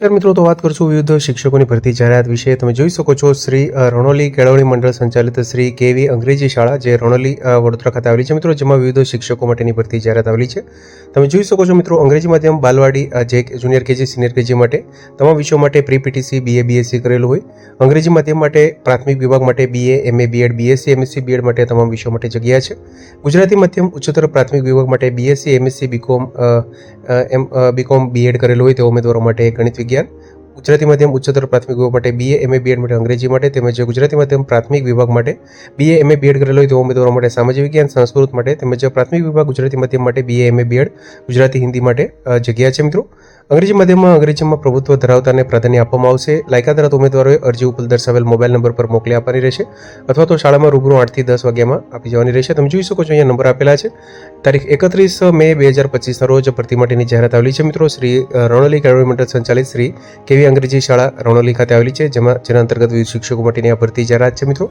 નમસ્કાર મિત્રો, તો વાત કરશું વિવિધ શિક્ષકોની ભરતી જાહેરાત વિશે. તમે જોઈ શકો છો, શ્રી રણોલી કેળવણી મંડળ સંચાલિત શ્રી કેવી અંગ્રેજી શાળા, જે રણોલી વડોદરા ખાતે આવેલી છે. મિત્રો, જેમાં વિવિધ શિક્ષકો માટેની ભરતી જાહેરાત આવેલી છે. તમે જોઈ શકો છો મિત્રો, અંગ્રેજી માધ્યમ બાલવાડી જે જુનિયર કેજી, સિનિયર કેજી માટે તમામ વિષયો માટે પ્રી પીટીસી બીએ બીએસસી કરેલું હોય. અંગ્રેજી માધ્યમ માટે પ્રાથમિક વિભાગ માટે BA MA BEd BSc MSc BEd માટે તમામ વિષયો માટે જગ્યા છે. ગુજરાતી માધ્યમ ઉચ્ચતર પ્રાથમિક વિભાગ માટે BSc MSc BCom M BCom BEd કરેલું હોય તેવા ઉમેદવારો માટે ગણિત વિજ્ઞાન, ગુજરાતી માધ્યમ ઉચ્ચતર પ્રાથમિક વિભાગ માટે બીએ એમએ બીએડ માટે અંગ્રેજી માટે તેમજ ગુજરાતી માધ્યમ પ્રાથમિક વિભાગ માટે બીએ એમએ બીએડ કરેલો હોય તેવા ઉમેદવારો માટે સામાજિક વિજ્ઞાન, સંસ્કૃત માટે તેમજ પ્રાથમિક વિભાગ ગુજરાતી માધ્યમ માટે BA MA BEd Gujarati Hindi માટે જગ્યા છે મિત્રો. અંગ્રેજી માધ્યમમાં અંગ્રેજીમાં પ્રભુત્વ ધરાવતાને પ્રાધાન્ય આપવામાં આવશે. લાયકાત ધરાવતા ઉમેદવારોએ અરજી ઉપર દર્શાવેલ મોબાઈલ નંબર પર મોકલી આપવાની રહેશે અથવા તો શાળામાં રૂબરૂ આઠથી દસ વાગ્યામાં આપી જવાની રહેશે. તમે જોઈ શકો છો અહીંયા નંબર આપેલા છે. તારીખ એકત્રીસ મે બે હજાર પચીસના રોજ ભરતી માટેની જાહેરાત આવેલી છે મિત્રો. શ્રી રણોલી કેળવણી સંચાલિત શ્રી કેવી અંગ્રેજી શાળા રણોલી ખાતે આવેલી છે, જેમાં જેના અંતર્ગત વિવિધ શિક્ષકો માટેની આ ભરતી જાહેરાત છે મિત્રો.